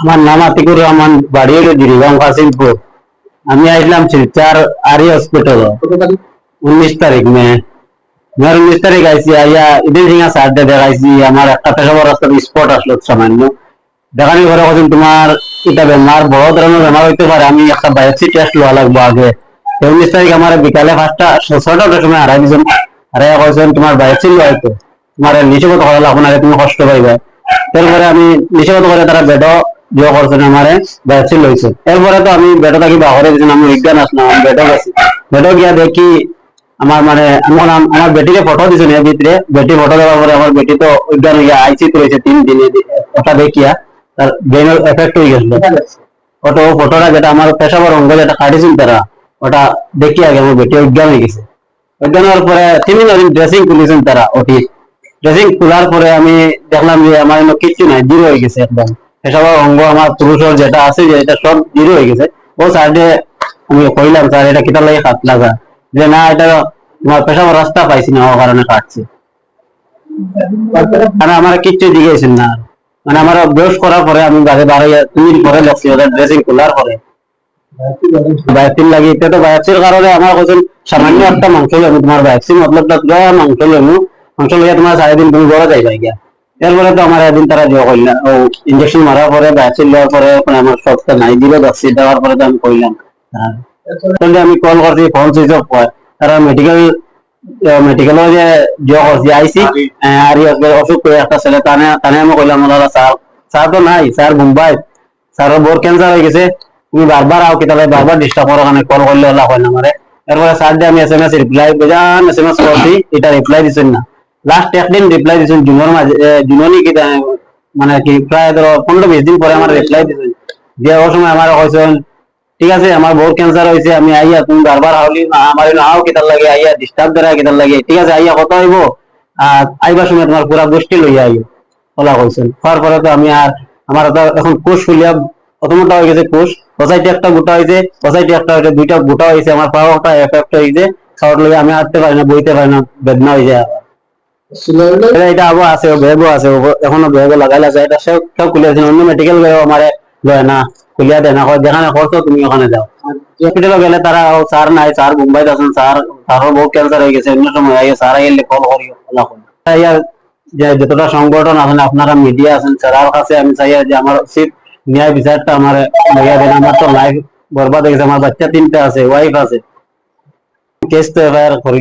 আমার নাম আতিকুর রহমান বাড়ি আমি আসলাম শিলচার আরি হসপিটাল উনিশ তারিখ, মে। উনিশ তারিখ আইসি আইয়া ঈদের সিংহা দেখাইছি, আমার একটা রাস্তার স্পট আসলো সামান্য। দেখানি ঘরে কদিন তোমার এটা বেমার, বড় ধরনের বেমার হইতে পারে, আমি একটা বায়োপসি টেস্ট লওয়া লাগবো আগে। উনিশ তারিখ আমার বিকালে পাঁচটা ছটার সময় আড়াই দিন আড়াই কয়েছেন তোমার বায়োপসি লওয়া হইতো। তোমার নিচেগত করা লাগবো না তুমি কষ্ট পাইবা। এরপরে আমি নিচেগত করে তারা বেডও জো করছেন আমারে বায়োপসি লইছে এরপরে তো আমি বেডো থাকি বাহরে দিয়েছেন আমি বিজ্ঞান আসলাম আমি বেডো গেছি বেডো গিয়া দেখি আমার মানে আমি বললাম, আমার বেটিকে ফটো দিছেন এর ভিতরে বেটি ফটো দেওয়ার পরে আমার বেটি তো অজ্ঞান হইয়া আইসি রয়েছে তিন দিনে ওটা দেখিয়া তার ব্রেনের এফেক্ট হয়ে গেছিল ওটা ও ফটোটা যেটা আমার পেশাবার অঙ্গ যেটা কাটিছিল তারা ওটা দেখিয়া আমার বেটি অজ্ঞান হয়ে গেছে। অজ্ঞান হওয়ার পরে তিন ড্রেসিং খুলেছেন তারা ওটি ড্রেসিং খোলার পরে আমি দেখলাম যে আমার এমন কিচ্ছু নাই জিরো হয়ে গেছে একদম। পেশাবার অঙ্গ আমার পুরুষের যেটা আছে যে এটা সব জিরো হয়ে গেছে। ও সাইডে আমি কইলাম, স্যার, এটা কিতার লাগে হাত লাগা? যে, না, এটা তোমার পেশাবার রাস্তা পাইছি না ও কারণে কাটছে। মানে আমার কিচ্ছু জিজ্ঞেসেন না। মানে আমার ব্রাশ করার পরে আমি বাড়ি বাড়াইয়া তুমি পরে দেখছি ওদের ড্রেসিং খোলার পরে। ভ্যাকসিন লাগি এটা তো ভ্যাকসিন কারণে আমার কাছে সামান্য একটা মাংস লেবু তোমার ভ্যাকসিন মতলবটা পুরো মাংস লেবু মাংস লেগে তোমার সারাদিন তুমি বড় যাই গিয়া এরপরে তো আমার একদিন তারা জয় করলাম ও ইঞ্জেকশন মারার পরে ভ্যাকসিন দেওয়ার পরে আমার সবটা নাই দিল ভ্যাকসিন দেওয়ার পরে তো আমি কইলাম। তখন আমি কল করছি ফোন সুইচ অফ হয় তারা মেডিকেল মেডিকেলও যে জয় করছি আইসি আর অসুখ করে একটা ছেলে তানে তানে আমি কইলাম ওনারা স্যার স্যার তো নাই স্যার মুম্বাই স্যারের বোর ক্যান্সার হয়ে গেছে। তুমি বারবার আও কি তাহলে বারবার ডিস্টার্ব করো কারণে কল করলে ওলা হয় না আমারে এরপরে স্যার দিয়ে আমি এস এম এস রিপ্লাই বেজান এস এম এস করছি এটা রিপ্লাই দিচ্ছেন না। লাস্ট একদিন রিপ্লাই দিচ্ছেন জুনের মাঝে জুননি কি মানে কি প্রায় ধরো পনেরো বিশ দিন পরে আমার রিপ্লাই দিচ্ছেন যে ও সময় আমার কইছেন ঠিক আছে আমার বহুত ক্যান্সার হয়েছে আমি আইয়া তুমি বারবার হাওলি আমার নাও কিতার লাগে আইয়া ডিস্টার্ব দ্বারা কিতার লাগে। ঠিক আছে আইয়া কত হইব আর আইবার সময় তোমার পুরা গোষ্ঠী লইয়া আইও বলা কইছেন হওয়ার পরে তো আমি আর আমার তো এখন কোষ ফুলিয়া প্রথমটা হয়ে গেছে কোষ সোসাইটি একটা গোটা হয়েছে সোসাইটি একটা হয়েছে দুইটা গোটা হয়েছে আমার পাওয়াটা এফেক্ট হয়েছে খাওয়ার লগে আমি হাঁটতে পারি না বইতে পারি না বেদনা হয়ে যায়। এটা আছে ব্যাগও আছে আছে স্যার স্যার স্যার স্যার যতটা সংগঠন আছেন আপনারা মিডিয়া আছেন স্যারের কাছে আমি চাই যে আমার উচিত ন্যায় বিচারটা আমার লইয়া দেন আমার তো লাইফ বরবাদ হয়ে গেছে আমার বাচ্চা তিনটা আছে ওয়াইফ আছে। কেস তো এফআইআর করে